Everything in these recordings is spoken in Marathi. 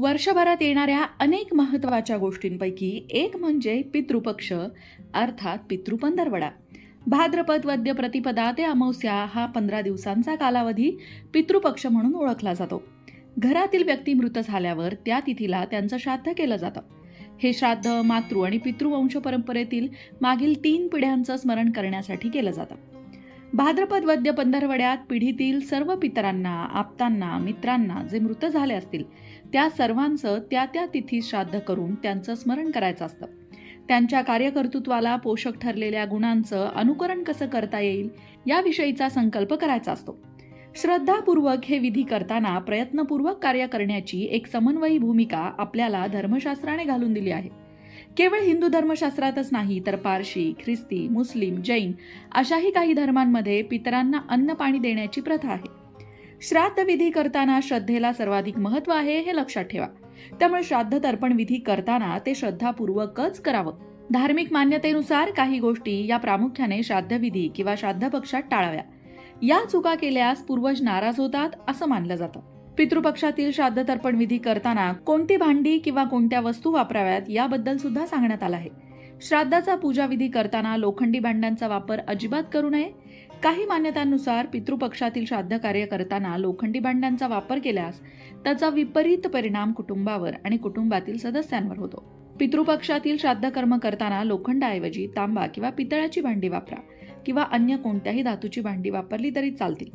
वर्षभरात येणाऱ्या अनेक महत्त्वाच्या गोष्टींपैकी एक म्हणजे पितृपक्ष अर्थात पितृपंधरवडा. भाद्रपद वद्य प्रतिपदा ते अमावस्या हा पंधरा दिवसांचा कालावधी पितृपक्ष म्हणून ओळखला जातो. घरातील व्यक्ती मृत झाल्यावर त्या तिथीला त्यांचं श्राद्ध केलं जातं. हे श्राद्ध मातृ आणि पितृवंश परंपरेतील मागील तीन पिढ्यांचं स्मरण करण्यासाठी केलं जातं. भाद्रपद वद्य पंधरवड्यात पिढीतील सर्व पितरांना आप्तांना मित्रांना जे मृत झाले असतील त्या सर्वांचं त्या त्या तिथी श्राद्ध करून त्यांचं स्मरण करायचं असतं. त्यांच्या कार्यकर्तृत्वाला पोषक ठरलेल्या गुणांचं अनुकरण कसं करता येईल याविषयीचा संकल्प करायचा असतो. श्रद्धापूर्वक हे विधी करताना प्रयत्नपूर्वक कार्य करण्याची एक समन्वयी भूमिका आपल्याला धर्मशास्त्राने घालून दिली आहे. केवळ हिंदू धर्मशास्त्रातच नाही तर पारशी ख्रिस्ती मुस्लिम जैन अशाही काही धर्मांमध्ये पितरांना अन्न पाणी देण्याची प्रथा आहे. श्राद्ध विधी करताना श्रद्धेला सर्वाधिक महत्त्व आहे हे लक्षात ठेवा. त्यामुळे श्राद्ध तर्पण विधी करताना ते श्रद्धापूर्वकच करावं. धार्मिक मान्यतेनुसार काही गोष्टी या प्रामुख्याने श्राद्धविधी किंवा श्राद्ध पक्षात टाळाव्या. या चुका केल्यास पूर्वज नाराज होतात असं मानलं जातं. पितृपक्षातील श्राद्ध तर्पण विधी करताना कोणती भांडी किंवा कोणत्या वस्तू वापराव्यात याबद्दल सुद्धा सांगण्यात आलं आहे. श्राद्धाचा पूजाविधी करताना लोखंडी भांड्यांचा वापर अजिबात करू नये. काही मान्यतांनुसार पितृपक्षातील श्राद्ध कार्य करताना लोखंडी भांड्यांचा वापर केल्यास त्याचा विपरीत परिणाम कुटुंबावर आणि कुटुंबातील सदस्यांवर होतो. पितृपक्षातील श्राद्ध कर्म करताना लोखंडाऐवजी तांबा किंवा पितळाची भांडी वापरा किंवा अन्य कोणत्याही धातूची भांडी वापरली तरी चालतील.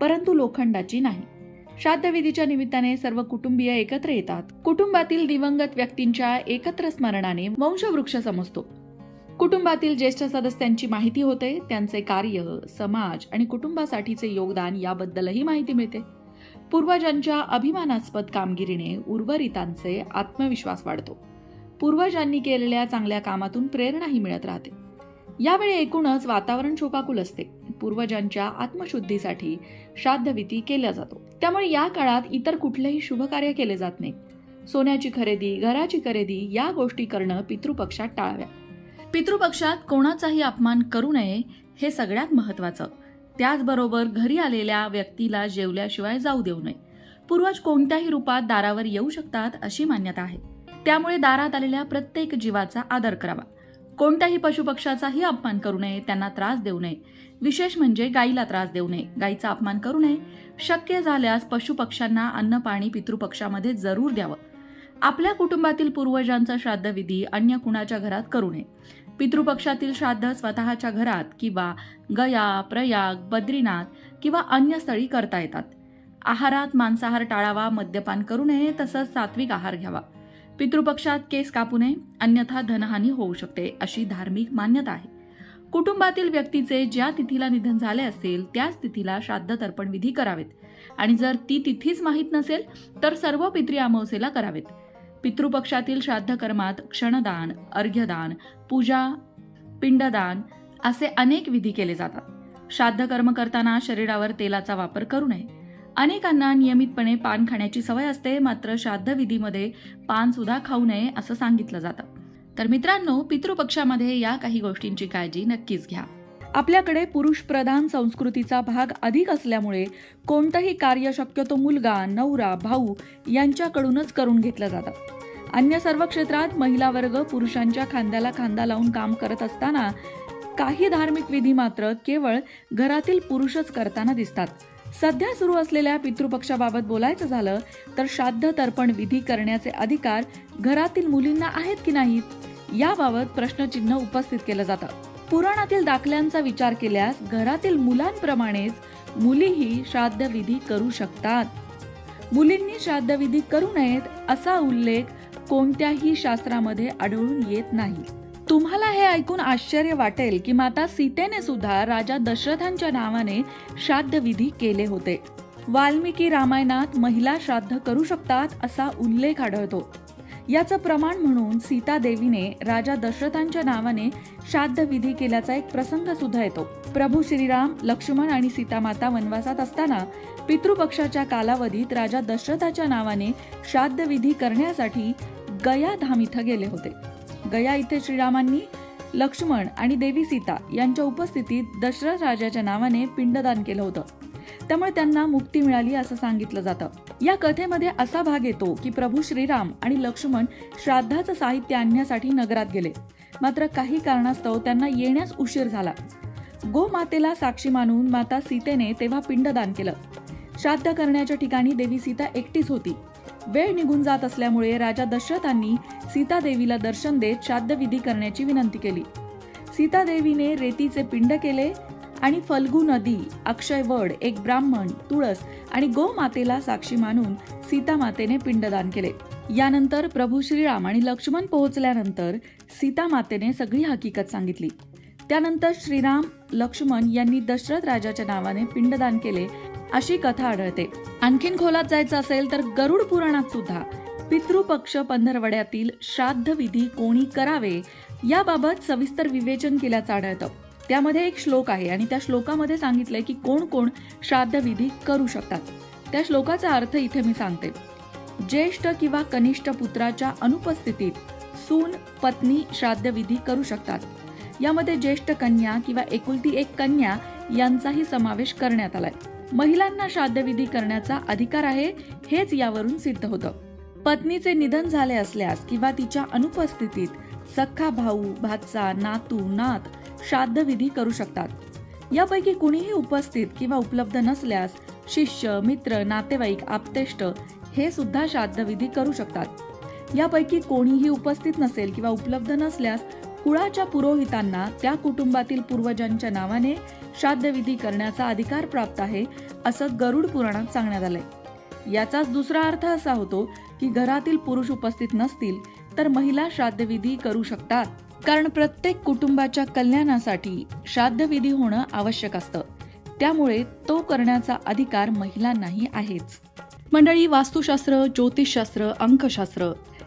परंतु लोखंडाची नाही. श्राद्धविधीच्या निमित्ताने सर्व कुटुंबीय एकत्र येतात. कुटुंबातील दिवंगत व्यक्तींच्या एकत्र स्मरणाने वंशवृक्ष समजतो. कुटुंबातील ज्येष्ठ सदस्यांची माहिती होते त्यांचे कार्य समाज आणि कुटुंबासाठीचे योगदान याबद्दलही माहिती मिळते. पूर्वजांच्या अभिमानास्पद कामगिरीने उर्वरितांचे आत्मविश्वास वाढतो. पूर्वजांनी केलेल्या चांगल्या कामातून प्रेरणाही मिळत राहते. यावेळी एकूणच वातावरण शोकाकुल असते. पूर्वजांच्या आत्मशुद्धीसाठी श्राद्धविधी केला जातो. त्यामुळे या काळात इतर कुठलेही शुभकार्य केले जात नाही. सोन्याची खरेदी घराची खरेदी या गोष्टी करणं पितृपक्षात टाळाव्या. पितृपक्षात कोणाचाही अपमान करू नये हे सगळ्यात महत्वाचं त्याचबरोबर घरी आलेल्या व्यक्तीला जेवल्याशिवाय जाऊ देऊ नये. पूर्वज कोणत्याही रूपात दारावर येऊ शकतात अशी मान्यता आहे. त्यामुळे दारात आलेल्या प्रत्येक जीवाचा आदर करावा. कोणत्याही पशुपक्षाचाही अपमान करू नये त्यांना त्रास देऊ नये. विशेष म्हणजे गाईला त्रास देऊ नये. गाईचा अपमान करू नये. शक्य झाल्यास पशुपक्ष्यांना अन्न पाणी पितृपक्षामध्ये जरूर द्यावं. आपल्या कुटुंबातील पूर्वजांचा श्राद्धविधी अन्य कुणाच्या घरात करू नये. पितृपक्षातील श्राद्ध स्वतःच्या घरात किंवा गया प्रयाग बद्रीनाथ किंवा अन्य स्थळी करता येतात. आहारात मांसाहार टाळावा मद्यपान करू नये तसंच सात्विक आहार घ्यावा. पितृपक्षात केस कापू नये अन्यथा धनहानी होऊ शकते अशी धार्मिक मान्यता आहे. कुटुंबातील व्यक्तीचे ज्या तिथीला निधन झाले असेल त्याच तिथीला श्राद्ध तर्पण विधी करावेत. आणि जर ती तिथीच माहीत नसेल तर सर्व पितृ अमावस्येला करावेत. पितृपक्षातील श्राद्ध कर्मात क्षणदान अर्घ्यदान पूजा पिंडदान असे अनेक विधी केले जातात. श्राद्ध कर्म करताना शरीरावर तेलाचा वापर करू नये. अनेकांना नियमितपणे पान खाण्याची सवय असते मात्र श्राद्ध विधीमध्ये पान सुद्धा खाऊ नये असं सांगितलं जातं. तर मित्रांनो पितृपक्षामध्ये या काही गोष्टींची काळजी नक्कीच घ्या. आपल्याकडे पुरुष प्रधान संस्कृतीचा भाग अधिक असल्यामुळे कोणतंही कार्य शक्यतो मुलगा नवरा भाऊ यांच्याकडूनच करून घेतलं जातं. अन्य सर्व क्षेत्रात महिला वर्ग पुरुषांच्या खांद्याला खांदा लावून काम करत असताना काही धार्मिक विधी मात्र केवळ घरातील पुरुषच करताना दिसतात. सध्या सुरू असलेल्या पितृपक्षाबाबत बोलायचं झालं तर श्राद्ध तर्पण विधी करण्याचे अधिकार घरातील मुलींना आहेत की नाहीत याबाबत प्रश्नचिन्ह उपस्थित केलं जातं. पुराणातील दाखल्यांचा विचार केल्यास घरातील मुलांप्रमाणेच मुलीही श्राद्ध विधी करू शकतात. मुलींनी श्राद्धविधी करू नयेत असा उल्लेख कोणत्याही शास्त्रामध्ये आढळून येत नाही. तुम्हाला हे ऐकून आश्चर्य वाटेल की माता सीतेने सुद्धा राजा दशरथांच्या नावाने श्राद्धविधी केले होते. वाल्मिकी रामायणात महिला श्राद्ध करू शकतात असा उल्लेख आढळतो. याचं प्रमाण म्हणून सीता देवीने राजा दशरथांच्या नावाने श्राद्धविधी केल्याचा एक प्रसंग सुद्धा येतो. प्रभू श्रीराम लक्ष्मण आणि सीतामाता वनवासात असताना पितृपक्षाच्या कालावधीत राजा दशरथाच्या नावाने श्राद्धविधी करण्यासाठी गया धाम इथं गेले होते. गया इथे श्रीरामांनी लक्ष्मण आणि देवी सीता यांच्या उपस्थितीत दशरथ राजाच्या नावाने पिंडदान केलं होतं. त्यामुळे त्यांना मुक्ती मिळाली असं सांगितलं जातं. या कथेमध्ये असा भाग येतो की प्रभू श्रीराम आणि लक्ष्मण श्राद्धाचं साहित्य आणण्यासाठी नगरात गेले. मात्र काही कारणास्तव त्यांना येण्यास उशीर झाला. गोमातेला साक्षी मानून माता सीतेने तेव्हा पिंडदान केलं. श्राद्ध करण्याच्या ठिकाणी देवी सीता एकटीच होती. वेळ निघून जात असल्यामुळे राजा दशरथांनी सीता देवीला दर्शन देत श्राद्धविधी करण्याची विनंती केली. सीता देवीने रेतीचे पिंड केले आणि फल्गू नदी अक्षयवड एक ब्राह्मण तुळस आणि गोमातेला साक्षी मानून सीतामातेने पिंडदान केले. यानंतर प्रभू श्रीराम आणि लक्ष्मण पोहोचल्यानंतर सीतामातेने सगळी हकीकत सांगितली. त्यानंतर श्रीराम लक्ष्मण यांनी दशरथ राजाच्या नावाने पिंडदान केले अशी कथा आढळते. आणखीन खोलात जायचं असेल तर गरुड पुराणात सुद्धा पितृपक्ष पंधरवड्यातील श्राद्ध विधी कोणी करावे याबाबत सविस्तर विवेचन केल्याचं आढळतं. त्यामध्ये एक श्लोक आहे आणि त्या श्लोकामध्ये सांगितलंय की कोण कोण श्राद्ध विधी करू शकतात. त्या श्लोकाचा अर्थ इथे मी सांगते. ज्येष्ठ किंवा कनिष्ठ पुत्राच्या अनुपस्थितीत सून पत्नी श्राद्धविधी करू शकतात. यामध्ये ज्येष्ठ कन्या किंवा एकुलती एक कन्या यांचाही समावेश करण्यात आलाय. महिलांना श्राद्धविधी करण्याचा अधिकार आहे हेच यावरून सिद्ध होतं. पत्नीचे निधन झाले असल्यास किंवा तिच्या अनुपस्थितीत सख्खा भाऊ भाचा नातू नात श्राद्धविधी करू शकतात. यापैकी कुणीही उपस्थित किंवा उपलब्ध नसल्यास शिष्य मित्र नातेवाईक आप्तेष्ट हे सुद्धा श्राद्धविधी करू शकतात. यापैकी कोणीही उपस्थित नसेल किंवा उपलब्ध नसल्यास कुळाच्या पुरोहितांना त्या कुटुंबातील पूर्वजांच्या नावाने श्राद्धविधी करण्याचा अधिकार प्राप्त आहे असं गरुड पुराणात सांगण्यात आलंय. याचाच दुसरा अर्थ असा होतो की घरातील पुरुष उपस्थित नसतील तर महिला श्राद्धविधी करू शकतात. कारण प्रत्येक कुटुंबाच्या कल्याणासाठी श्राद्धविधी होणं आवश्यक असतं. त्यामुळे तो करण्याचा अधिकार महिलांनाही आहेच. मंडळी वास्तुशास्त्र ज्योतिषशास्त्र अंकशास्त्र